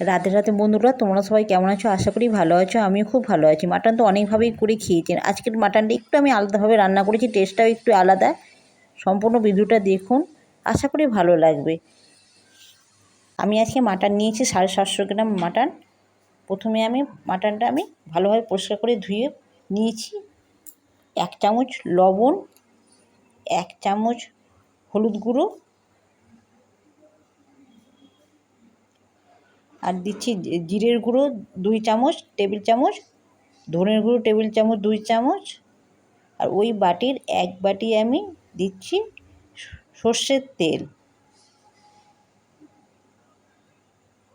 রাতে রাতে বন্ধুরা, তোমরা সবাই কেমন আছো? আশা করি ভালো আছো, আমিও খুব ভালো আছি। মাটন তো অনেকভাবেই করে খেয়েছেন আজকের মাটনটা একটু আমি আলাদাভাবে রান্না করেছি টেস্টটাও একটু আলাদা। সম্পূর্ণ ভিডিওটা দেখুন, আশা করি ভালো লাগবে। আমি আজকে মাটন নিয়েছি, সাড়ে সাতশো গ্রাম মাটন। প্রথমে আমি মাটনটা আমি ভালোভাবে পরিষ্কার করে ধুয়ে নিয়েছি। এক চামচ লবণ, এক চামচ হলুদ গুঁড়ো আর দিচ্ছি জিরের গুঁড়ো দুই চামচ, টেবিল চামচ, ধনের গুঁড়ো টেবিল চামচ, দুই চামচ, আর ওই বাটির এক বাটি আমি দিচ্ছি সর্ষের তেল।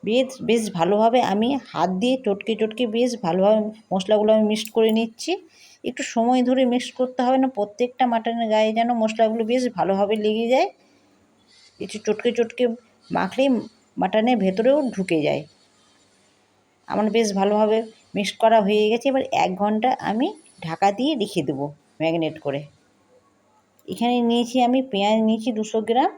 বেশ বেশ ভালোভাবে আমি হাত দিয়ে চটকে চটকে বেশ ভালোভাবে মশলাগুলো আমি মিক্সড করে নিচ্ছি। একটু সময় ধরে মিক্স করতে হবে না, প্রত্যেকটা মাটনের গায়ে যেন মশলাগুলো বেশ ভালোভাবে লেগে যায়। একটু চটকে চটকে মাখলেই মাটনের ভেতরেও ঢুকে যায়। আমার বেশ ভালোভাবে মিক্স করা হয়ে গেছে। এবার এক ঘণ্টা আমি ঢাকা দিয়ে রেখে দেবো ম্যাগনেট করে। এখানে নিয়েছি আমি পেঁয়াজ, নিয়েছি দুশো গ্রাম,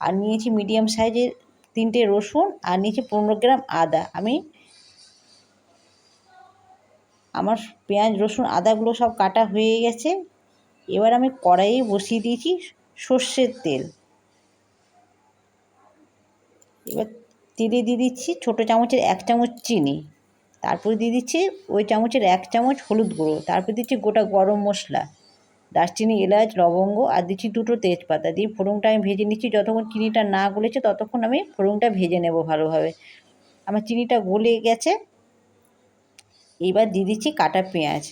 আর নিয়েছি মিডিয়াম সাইজের তিনটে রসুন, আর নিয়েছি পনেরো গ্রাম আদা। আমি আমার পেঁয়াজ, রসুন, আদাগুলো সব কাটা হয়ে গেছে। এবার আমি কড়াইয়ে বসিয়ে দিয়েছি সর্ষের তেল। এবার তেলে দিয়ে দিচ্ছি ছোটো চামচের এক চামচ চিনি। তারপরে দিয়ে দিচ্ছি ওই চামচের এক চামচ হলুদ গুঁড়ো। তারপর দিচ্ছি গোটা গরম মশলা। দারচিনি, এলাচ, লবঙ্গ আর দিচ্ছি দুটো তেজপাতা। দিয়ে ফোড়নটা আমি ভেজে নিচ্ছি। যতক্ষণ চিনিটা না গলেছে ততক্ষণ আমি ফোড়নটা ভেজে নেব ভালোভাবে। আমার চিনিটা গলে গেছে। এবার দিয়ে দিচ্ছি কাটা পেঁয়াজ।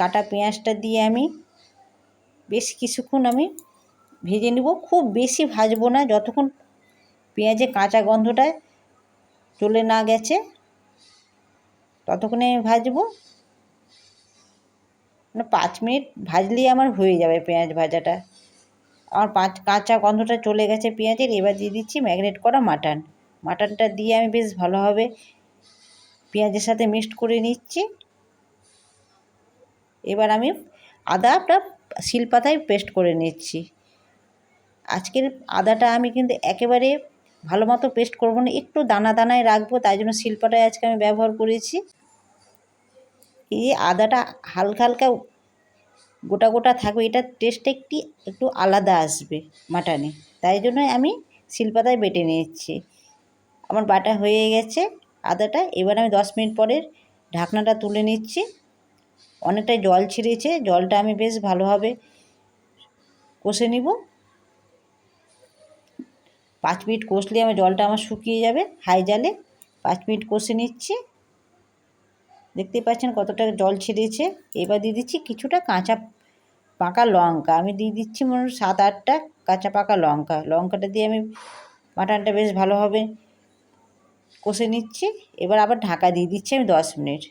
কাটা পেঁয়াজটা দিয়ে আমি বেশ কিছুক্ষণ আমি ভেজে নেব। খুব বেশি ভাজবো না, যতক্ষণ পেঁয়াজে কাঁচা গন্ধটা চলে না গেছে, ততক্ষণে আমি ভাজবো। মানে পাঁচ মিনিট ভাজলেই আমার হয়ে যাবে পেঁয়াজ ভাজাটা। আমার পাঁচ, কাঁচা গন্ধটা চলে গেছে পেঁয়াজের, এবার দিয়ে দিচ্ছি ম্যাগনেট করা মাটন। মাটনটা দিয়ে আমি বেশ ভালোভাবে পেঁয়াজের সাথে মিক্সড করে নিচ্ছি। এবার আমি আদাটা শিলপাতায় পেস্ট করে নিচ্ছি। আজকের আদাটা আমি কিন্তু একেবারে ভালো মতো পেস্ট করব না, একটু দানা দানায় রাখব, তাই জন্য শিল্পাটাই আজকে আমি ব্যবহার করেছি। এই আদাটা হালকা হালকা গোটা গোটা থাকবে এটার টেস্টটা একটি, একটু আলাদা আসবে মাটানে, তাই জন্য আমি শিলপাতায় বেটে নিচ্ছি আমার বাটা হয়ে গেছে, আদাটা এবার আমি দশ মিনিট পরে ঢাকনাটা তুলে নিচ্ছি। অনেকটাই জল ছিঁড়েছে, জলটা আমি বেশ ভালোভাবে কষে নিব। পাঁচ মিনিট কষলে আমার জলটা আমার শুকিয়ে যাবে, হাই জালে। পাঁচ মিনিট কষে নিচ্ছি। দেখতেই পাচ্ছেন কতটা জল ছেড়েছে। এবার দিয়ে দিচ্ছি কিছুটা কাঁচা পাকা লঙ্কা। আমি দিয়ে দিচ্ছি মনে সাত আটটা কাঁচা পাকা লঙ্কা। লঙ্কাটা দিয়ে আমি মাটনটা বেশ ভালোভাবে কষে নিচ্ছি। এবার আবার ঢাকা দিয়ে দিচ্ছি আমি দশ মিনিট।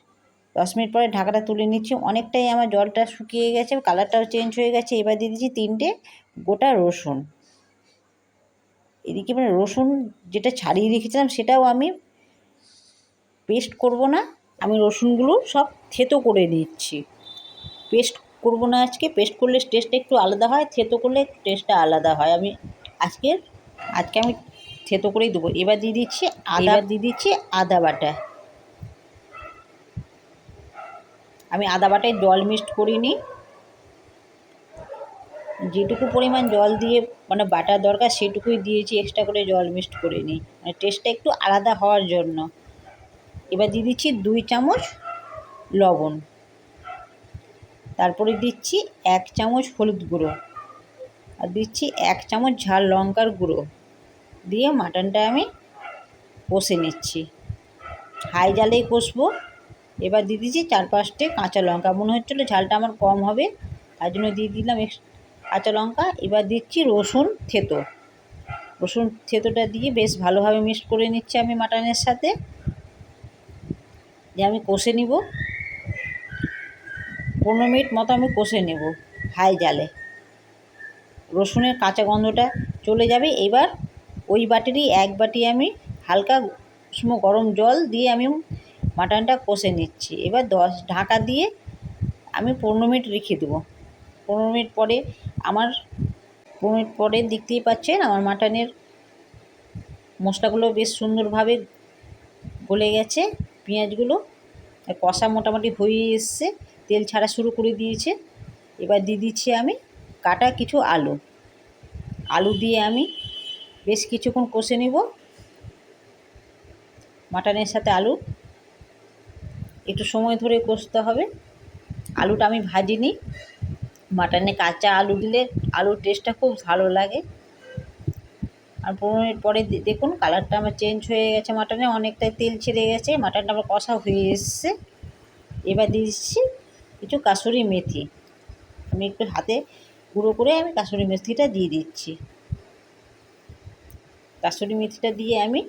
দশ মিনিট পরে ঢাকাটা তুলে নিচ্ছি। অনেকটাই আমার জলটা শুকিয়ে গেছে, কালারটাও চেঞ্জ হয়ে গেছে। এবার দিয়ে দিচ্ছি তিনটে গোটা রসুন। এদিকে মানে রসুন যেটা ছাড়িয়ে রেখেছিলাম সেটাও আমি পেস্ট করব না। আমি রসুনগুলো সব থেতো করে নিচ্ছি। পেস্ট করব না আজকে। পেস্ট করলে টেস্টটা একটু আলাদা হয়। থেতো করলে টেস্টটা আলাদা হয়। আমি আজকে আজকে আমি থেতো করেই দেবো। এবার দিয়ে দিচ্ছি আদা। দিয়ে দিচ্ছি আদা বাটা। আমি আদা বাটায় জল মিক্সড করিনি। যেটুকু পরিমাণ জল দিয়ে মানে বাটার দরকার সেটুকুই দিয়েছি এক্সট্রা করে জল মিক্সড করে নিই। মানে টেস্টটা একটু আলাদা হওয়ার জন্য। এবার দিয়ে দিচ্ছি দুই চামচ লবণ। তারপরে দিচ্ছি এক চামচ হলুদ গুঁড়ো। আর দিচ্ছি এক চামচ ঝাল লঙ্কার গুঁড়ো। দিয়ে মাটনটা আমি কষে নিচ্ছি। হাই জালেই কষবো। এবার দিয়ে দিচ্ছি চার পাঁচটে কাঁচা লঙ্কা। মনে হচ্ছিল ঝালটা আমার কম হবে। তার জন্য দিয়ে দিলাম কাঁচা লঙ্কা, এবার দিচ্ছি রসুন থেতো। রসুন থেতোটা দিয়ে বেশ ভালোভাবে মিক্সড করে নিচ্ছি আমি মাটনের সাথে। যে আমি কষে নিব। পনেরো মিনিট মতো আমি কষে নেব হাই জালে। রসুনের কাঁচা গন্ধটা চলে যাবে। এবার ওই বাটিরই এক বাটি আমি হালকা উষ্ণ গরম জল দিয়ে আমি মাটনটা কষে নিচ্ছি। এবার দশ ঢাকা দিয়ে আমি পনেরো মিনিট রেখে দেবো। পনেরো মিনিট পরে আমার পরে দেখতেই পাচ্ছেন, আমার মাটনের মশলাগুলো বেশ সুন্দরভাবে গলে গেছে, পেঁয়াজগুলো, আর কষা মোটামুটি হয়ে এসছে, তেল ছাড়া শুরু করে দিয়েছে। এবার দিয়ে দিচ্ছি আমি কাটা কিছু আলু। আলু দিয়ে আমি বেশ কিছুক্ষণ কষে নেব। মাটনের সাথে আলু একটু সময় ধরে কষতে হবে। আলুটা আমি ভাজিনি। মাটনে কাঁচা আলু দিলে আলুর টেস্টটা খুব ভালো লাগে। আর পনেরো পরে দেখুন কালারটা আমার চেঞ্জ হয়ে গেছে মাটনে, অনেকটাই তেল ছেড়ে গেছে, মাটনটা আমার কষা হয়ে এসছে। এবার দিচ্ছি কিছু কাসুরি মেথি। আমি একটু হাতে গুঁড়ো করে আমি কাসুরি মেথিটা দিয়ে দিচ্ছি। কাসুরি মেথিটা দিয়ে আমি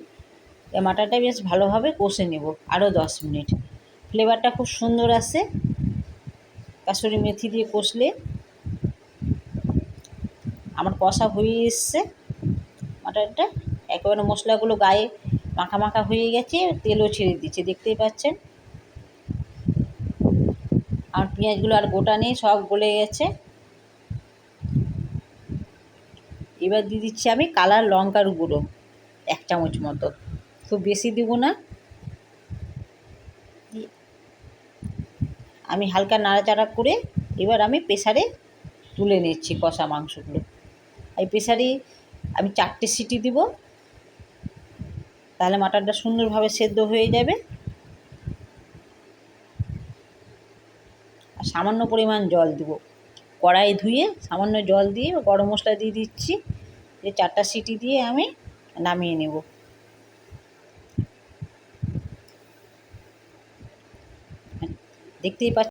মাটনটা বেশ ভালোভাবে কষে নেব, আরও দশ মিনিট। ফ্লেভারটা খুব সুন্দর আসে। কাসুরি মেথি দিয়ে কষলে আমার কষা হয়ে এসছে। মাটনটা একেবারে মশলাগুলো গায়ে মাখা মাখা হয়ে গেছে, তেলও ছেড়ে দিচ্ছে, দেখতেই পাচ্ছেন। আর পেঁয়াজগুলো আর গোটা নেই, সব গলে গেছে। এবার দিয়ে দিচ্ছি আমি কালার লঙ্কার গুঁড়ো, এক চামচ মতো। খুব বেশি দেবো না। আমি হালকা নাড়াচাড়া করে এবার আমি প্রেসারে তুলে নিচ্ছি কষা মাংসগুলো। এই প্রেসারে আমি চারটে সিটি দিব। তাহলে মাটনটা সুন্দরভাবে সেদ্ধ হয়ে যাবে। আর সামান্য পরিমাণ জল দেবো। কড়াই ধুয়ে সামান্য জল দিয়ে গরম মশলা দিয়ে দিচ্ছি। দিয়ে চারটা সিটি দিয়ে আমি নামিয়ে নেব। দেখতেই পাচ্ছ